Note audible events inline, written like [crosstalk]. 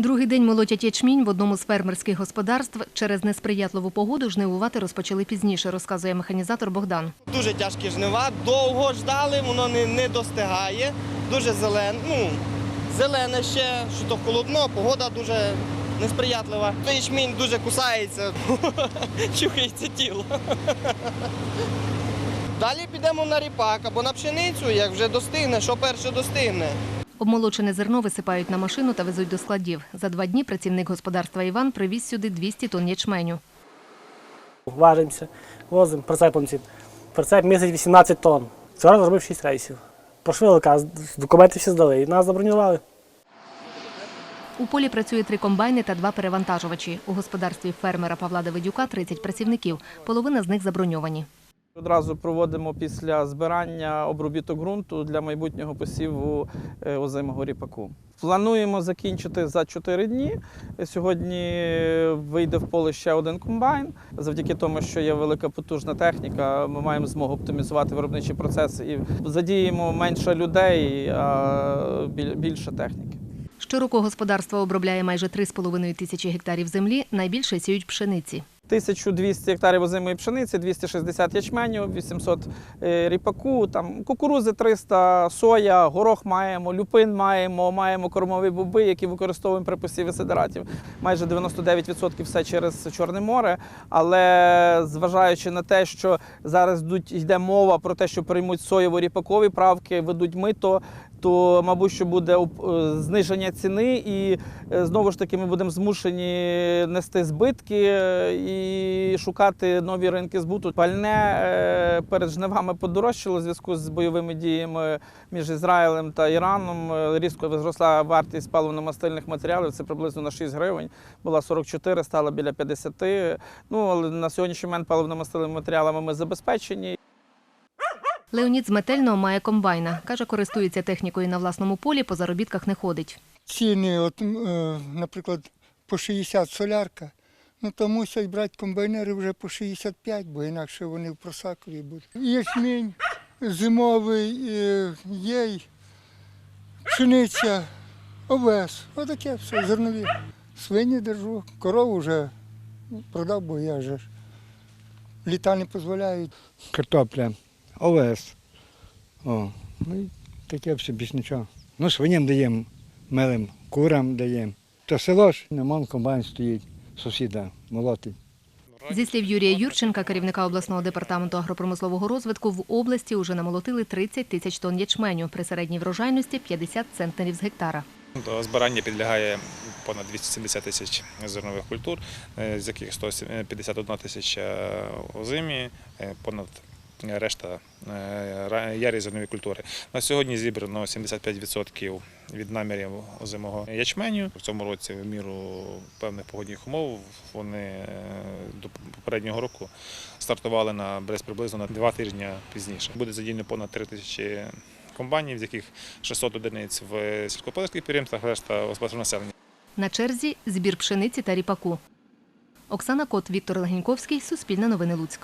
Другий день молотять ячмінь в одному з фермерських господарств. Через несприятливу погоду жнивувати розпочали пізніше, розказує механізатор Богдан. Дуже тяжкі жнива, довго ждали, воно не, не достигає. Дуже зелене, ну, зелене ще, що то холодно, погода дуже несприятлива. Ячмінь дуже кусається, [laughs] чухається тіло. Далі підемо на ріпак або на пшеницю, як вже достигне, що перше достигне. Обмолочене зерно висипають на машину та везуть до складів. За два дні працівник господарства Іван привіз сюди 200 тонн ячменю. Важимося, возимо прицепом ці. Прицеп місяць 18 тонн. Вчора зробив 6 рейсів. Пройшли ЛК, документи всі здали і нас забронювали. У полі працює три комбайни та два перевантажувачі. У господарстві фермера Павла Давидюка 30 працівників. Половина з них заброньовані. Одразу проводимо після збирання обробіток ґрунту для майбутнього посіву е, озимого ріпаку. Плануємо закінчити за 4 дні. Сьогодні вийде в поле ще один комбайн. Завдяки тому, що є велика потужна техніка, ми маємо змогу оптимізувати виробничі процеси і задіємо менше людей, а більше техніки. Щороку господарство обробляє майже 3,5 тисячі гектарів землі. Найбільше сіють пшениці. 1200 гектарів озимої пшениці, 260 ячменю, 800 е, ріпаку, там кукурузи 300, соя, горох маємо, люпин маємо, маємо кормові боби, які використовуємо при посіві сидератів. Майже 99% все через Чорне море. Але зважаючи на те, що зараз йде мова про те, що приймуть соєво-ріпакові правки, ведуть мито, то, мабуть, що буде е, зниження ціни, і е, знову ж таки ми будемо змушені нести збитки е, і шукати нові ринки збуту. Пальне перед жнивами подорожчало в зв'язку з бойовими діями між Ізраїлем та Іраном. Різко зросла вартість паливно-мастильних матеріалів. Це приблизно на 6 гривень. Була 44, стала біля 50. Ну але на сьогоднішній момент паливно-мастильними матеріалами ми забезпечені. Леонід з Метельного має комбайна. Каже, користується технікою на власному полі, по заробітках не ходить. ціни, от, е, наприклад, по 60 солярка, ну то мусять брати комбайнери вже по 65, бо інакше вони в просакові будуть. Ячмінь зимовий е, є, пшениця, овес, отаке все, зернові. Свині держу, корову вже ну, продав, бо я же ж літа не дозволяють. картопля, овес. О, ну і таке все більш нічого. Ну, свиням даємо, милим, курам даємо. То село ж, немон комбайн стоїть, сусіда молотить. Зі слів Юрія Юрченка, керівника обласного департаменту агропромислового розвитку, в області уже намолотили 30 тисяч тонн ячменю при середній врожайності 50 центнерів з гектара. До збирання підлягає понад 270 тисяч зернових культур, е, з яких 151 тисяча озимі, е, понад решта е, ярі культури. На сьогодні зібрано 75% від намірів озимого ячменю. В цьому році, в міру певних погодних умов, вони е, до попереднього року стартували на приблизно на два тижні пізніше. Буде задіяно понад 3 тисячі комбайнів, з яких 600 одиниць в сільськогосподарських підприємствах, решта господарського населення. На черзі збір пшениці та ріпаку. Оксана Кот, Віктор Легеньковський, Суспільне новини Луцьк.